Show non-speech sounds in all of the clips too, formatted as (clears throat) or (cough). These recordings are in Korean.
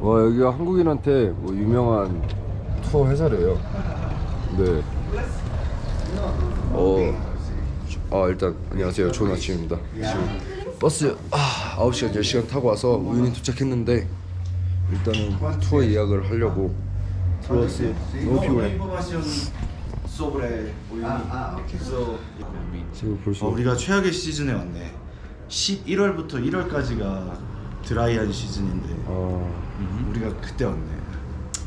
와 여기가 한국인한테 뭐 유명한 투어 회사래요. 네. 어. 아 일단 안녕하세요. 좋은 아침입니다. 지금 버스 아 9시간 10시간 타고 와서 우연히 도착했는데 일단은 투어 예약을 하려고 들어왔어요. 너무 피곤해. okay. 그래서 지금 벌써 어, 우리가 최악의 시즌에 왔네 11월부터 1월까지가 드라이한 시즌인데 아 우리가 그때 왔네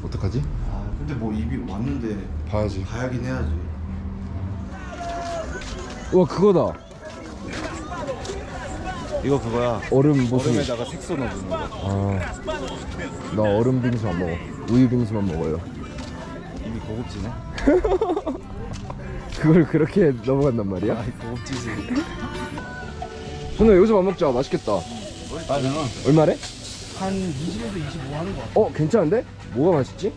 어떡하지? 아 근데 뭐 입이 왔는데 봐야지. 봐야긴 해야지 와 그거다. 이거 그거야 얼음 무슨? 얼음에다가 색소 넣는 거 아 나 얼음 빙수 안 먹어. 우유 빙수만 먹어요. 이미 고급지네 (laughs) 그걸 그렇게 넘어간단 말이야? 아 고급지지 손아 여기서 밥 먹자. 맛있겠다. 맞아 얼마래? 한 20에서 25 하는 거 같아 어 괜찮은데? 뭐가 맛있지?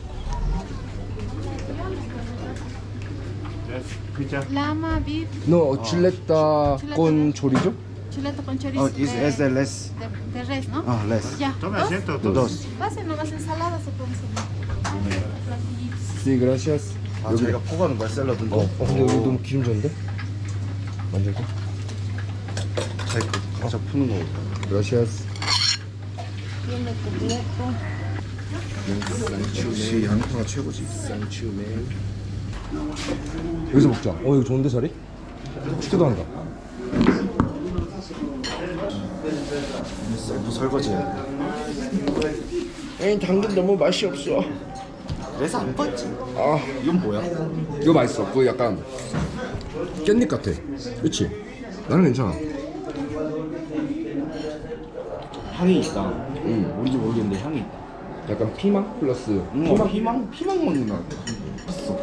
Lama, beef, 너 줄레타 건 조리죠? chuleta con chorizo. 어, is, de, is the less de, de res, ¿no? 아 less Ya. Tome ¿Dos? asiento, dos todos. Pasen nomás ensaladas se pueden servir. Platillitos. Sí, gracias. 아 여기 저희가 포가는 거야 샐러드인데 어, 어 근데 여기 너무 기름졌는데? 만져도? 자기 거 가자 푸는 거 Gracias. Tiene completo. 역시 양파가 최고지 여기서 먹자. 어 여기 좋은데 자리? 춥기도 한다. 셀프 설거지야 에이 당근 너무 맛이 없어. 그래서 안 봤지 아 이건 뭐야? 이거 맛있어. 그거 약간 깻잎 같아. 그렇지? 나는 괜찮아. 향이 있다 응 뭔지 모르겠는데 향이 있다 약간 피망 플러스 음, 피망. 피망 피망 먹는 거 같아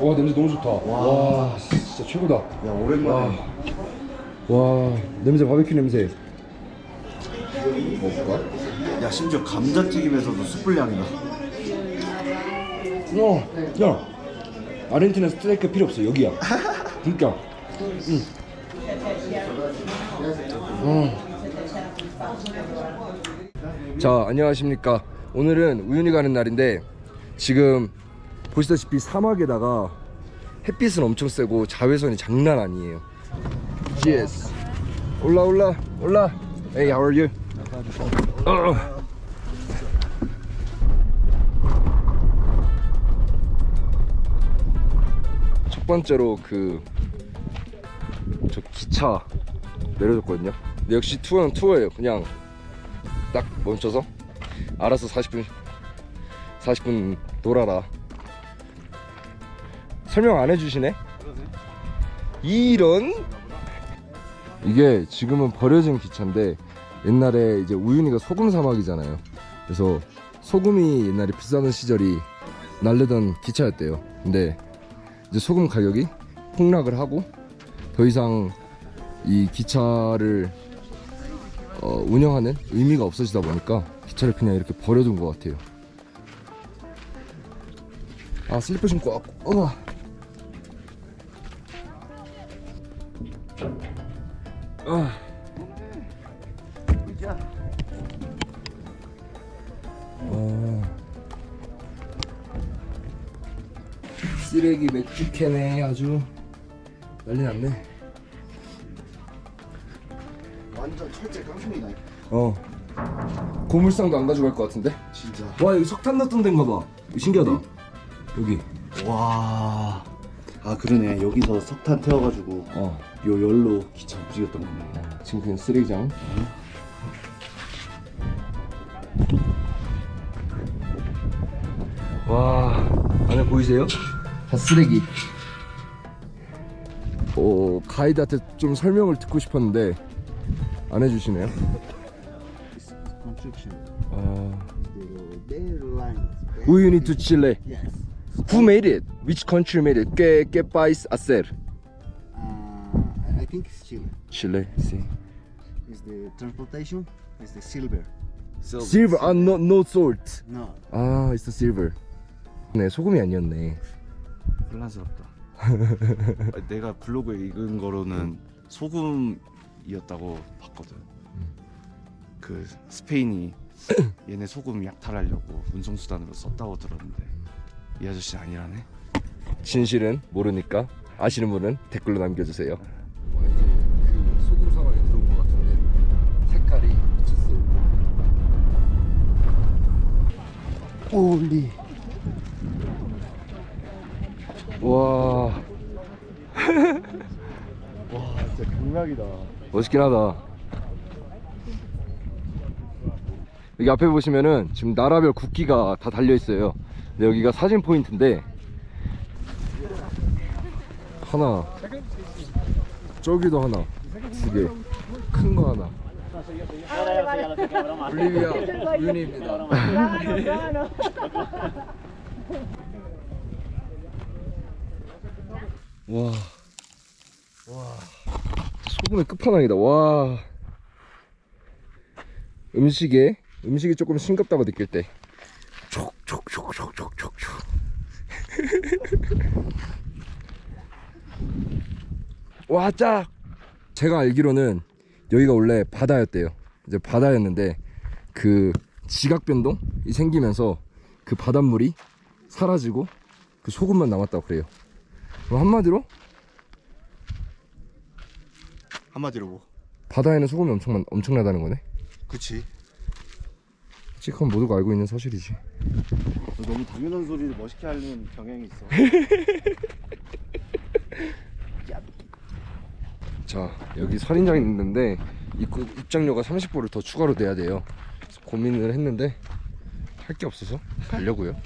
와 냄새 너무 좋다. 와, 진짜 최고다. 야 오랜만에 와 냄새 바베큐 냄새. 먹을까? 야 심지어 감자튀김에서도 숯불 향이다 어, 야, 아르헨티나 스트라이크 필요 없어. 여기야. (laughs) 진짜. 응. 음. 자, 안녕하십니까. 오늘은 우윤이 가는 날인데 지금 보시다시피 사막에다가 햇빛은 엄청 세고 자외선이 장난 아니에요. Yes. 올라 올라 올라. Hey, how are you? 어. 첫 번째로 그 저 기차 내려줬거든요. 근데 역시 투어는 투어예요. 그냥 딱 멈춰서 알아서 40분 40분 돌아라. 설명 안 해주시네. 이런 이게 지금은 버려진 기차인데 옛날에 이제 우윤이가 소금 사막이잖아요. 그래서 소금이 옛날에 비싸던 시절이 날르던 기차였대요. 근데 이제 소금 가격이 폭락을 하고 더 이상 이 기차를 어, 운영하는 의미가 없어지다 보니까 기차를 그냥 이렇게 버려둔 것 같아요. 아 슬리퍼 신고 왔고 어. 아. 어. 쓰레기 맥주캔에 아주 난리 났네. 어. 고물상도 안 가져갈 것 같은데? 진짜 와 여기 석탄 넣던 데인가 봐. 신기하다. 여기. 와. 아 그러네 여기서 석탄 태워가지고 어. 요 열로 기차 움직였던 거네 지금 그냥 쓰레기장. 와 안에 보이세요? 다 쓰레기. 어 가이드한테 좀 설명을 듣고 싶었는데 안 해주시네요. Construction. 아, The better lines. we need to Chile. Yes. Who made it? Which country made it? ¿Qué, qué país hacer? Uh, I think it's Chile. Chile. Sí. Is the transportation is the silver. Silver. 아, no, no salt. No. 아, it's the silver. 네, 소금이 아니었네. 혼란스럽다 내가 블로그에 읽은 거로는 소금이었다고 봤거든 그 스페인이 (clears throat) 얘네 소금 약탈하려고 운송 수단으로 썼다고 들었는데 이 아저씨 아니라네. 진실은 모르니까 아시는 분은 댓글로 남겨주세요. 와 이제 그 소금 사막에 들어온 것 같은데 색깔이 미쳤어요. Holy. 와 (laughs) 와, 진짜 극락이다. 멋있긴 하다. 여기 앞에 보시면은 지금 나라별 국기가 다 달려 있어요. 근데 여기가 사진 포인트인데 하나 저기도 하나 두개큰 거 하나 볼리비아 유니입니다. (laughs) 와. 와. 소금의 끝판왕이다. 와. 음식에 음식이 조금 싱겁다고 느낄 때. 촉촉촉촉촉촉촉. (laughs) 와, 짝. 제가 알기로는 여기가 원래 바다였대요. 이제 바다였는데 그 지각 변동이 생기면서 그 바닷물이 사라지고 그 소금만 남았다고 그래요. 한마디로 한마디로 뭐? 바다에는 소금이 엄청 엄청나다는 거네. 그치. 솔직히 그건 모두가 알고 있는 사실이지. 너 너무 당연한 소리를 멋있게 하는 경향이 있어. (laughs) 자 여기 살인장이 있는데 입구, 입장료가 30불을 더 추가로 내야 돼요. 그래서 고민을 했는데 할 게 없어서 가려고요.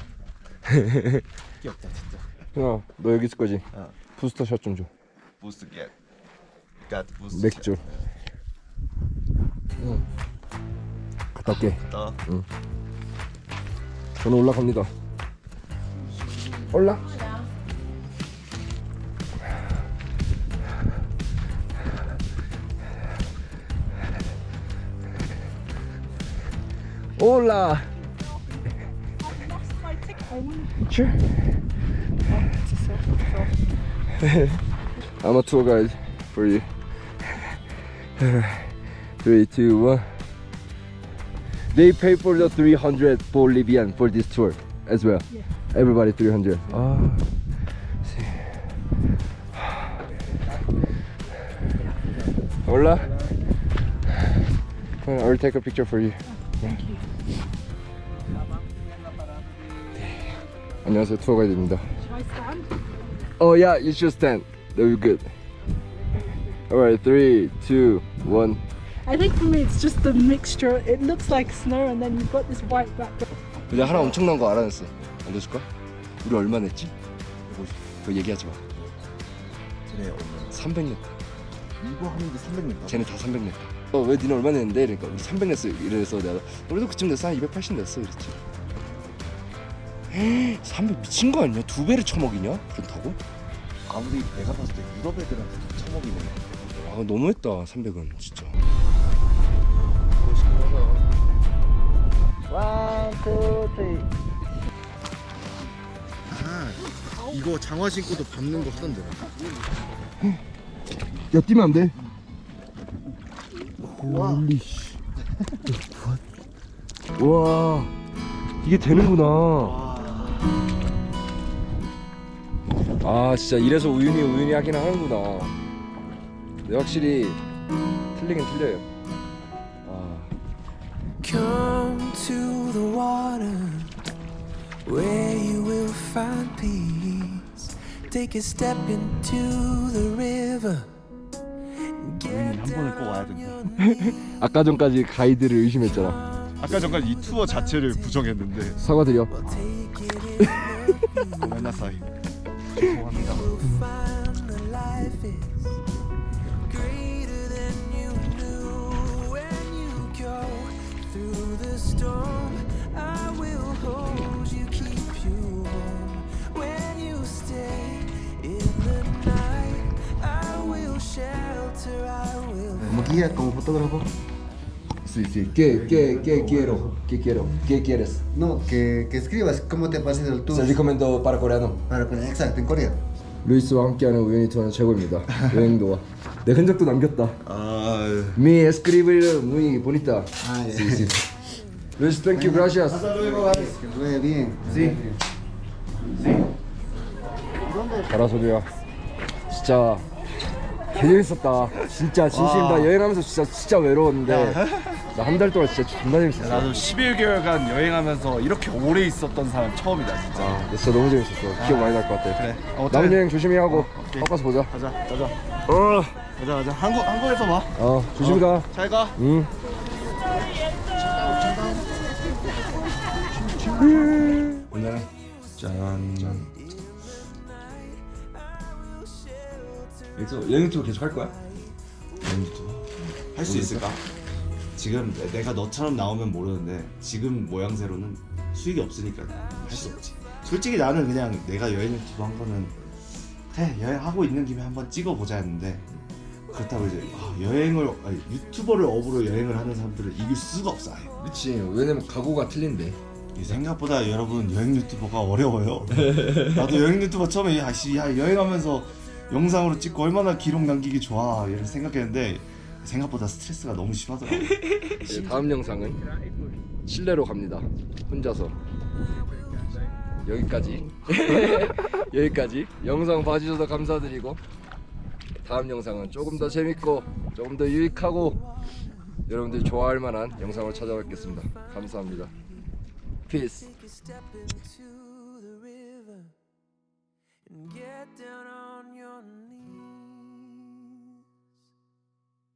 귀엽다, 진짜. (laughs) 형아 너 여기 있을 거지? 어. 부스터 샷 좀 줘. 부스트 겟. 갓 부스트. 맥주. 응. 갔다 올게. 나. 저는 올라갑니다. 올라. 올라. Sure. I'm a tour guide for you. Three, two, one. They pay for the 300 Bolivian for this tour as well. Everybody 300. Ah. see. Hola. Uh, I'll take a picture for you. Thank you. 안녕하세요 투어 가이드입니다. Should I stand? Oh yeah, you should stand. That'll be good. Alright, three, two, one. I think for me it's just the mixture. It looks like snow and then you've got this white background. 근데 하나 엄청난 거 알아냈어. 알려줄까? 우리 얼마 냈지? 그거 얘기하지 마. 쟤네 얼마? 300 냈다. 이거 하는데 300 냈다. 쟤네 다 300 냈다. 어, 왜 니네 얼마 냈는데? 그러니까 우리 300 냈어. 이래서 내가 우리도 그쯤 냈어. 한 280 냈어. 그랬지. 300 미친 거 아니야? 두 배를 처먹이냐? 그렇다고? 아무리 내가 봤을 때 유럽 애들한테 처먹이네. 아 너무했다 300은 진짜. One, two, three. 아, 이거 장화 신고도 밟는 거 하던데. 야 뛰면 안 돼. 와. 홀리 씨. 와 이게 되는구나. 아 진짜 이래서 우윤이 우윤이 하긴 하는구나. 근데 확실히 틀리긴 틀려요. 아 water where you will find peace. Take a step into the river. 한 번은 꼭 와야 된다. 아까 전까지 가이드를 의심했잖아. 아까 전까지 이 투어 자체를 부정했는데 사과드려. Take it in the 고멘나 사이. find that life is greater than you knew. When you go through the storm, guía, como fotógrafo. Sí, sí. ¿Qué, qué, qué quiero? ¿Qué quiero? ¿Qué quieres? No, que, que escribas cómo te ha parecido el tour. Se recomiendo para coreano. Para, para, exacto, en Corea. 루이스와 함께하는 우연히 투어는 최고입니다. 여행도와 내 흔적도 남겼다. 아 Mi escribir muy bonita. 아, 예. Sí, sí. Luis, thank you, gracias. Que ruede bien. Sí. 가라 소리야. 진짜 개 재밌었다. 진짜 진심이다. 여행하면서 진짜 진짜 외로웠는데 나 한 달 동안 진짜 존나 재밌었어. 나도 11개월간 여행하면서 이렇게 오래 있었던 사람 처음이다 진짜. 아, 근데 진짜 너무 재밌었어. 기억 많이 날 것 같아. 그래. 어, 남은 여행 조심히 하고 오케이. 바꿔서 보자. 가자 가자 어, 가자 가자. 한국 한국에서 봐. 어 조심히 가. 잘 가. 응. 오늘 짠. 여기서 여행 투어 계속 할 거야? 할 수 있을까? 지금 내- 내가 너처럼 나오면 모르는데 지금 모양새로는 수익이 없으니까 할 수 없지. 솔직히 나는 그냥 내가 여행 유튜브 한 거는 그래 여행하고 있는 김에 한번 찍어보자 했는데 그렇다고 이제 아, 여행을 아니, 유튜버를 업으로 여행을 하는 사람들을 이길 수가 없어 아예. 그렇지. 왜냐면 각오가 틀린데. 이 생각보다 여러분 여행 유튜버가 어려워요. (laughs) 나도 여행 유튜버 처음에 야 씨 야 여행하면서 영상으로 찍고 얼마나 기록 남기기 좋아 이런 생각했는데 생각보다 스트레스가 너무 심하더라고. 이제 (laughs) 다음 영상은 실내로 갑니다. 혼자서 여기까지 (laughs) 여기까지 영상 봐주셔서 감사드리고 다음 영상은 조금 더 재밌고 조금 더 유익하고 여러분들이 좋아할 만한 영상으로 찾아뵙겠습니다. 감사합니다. 피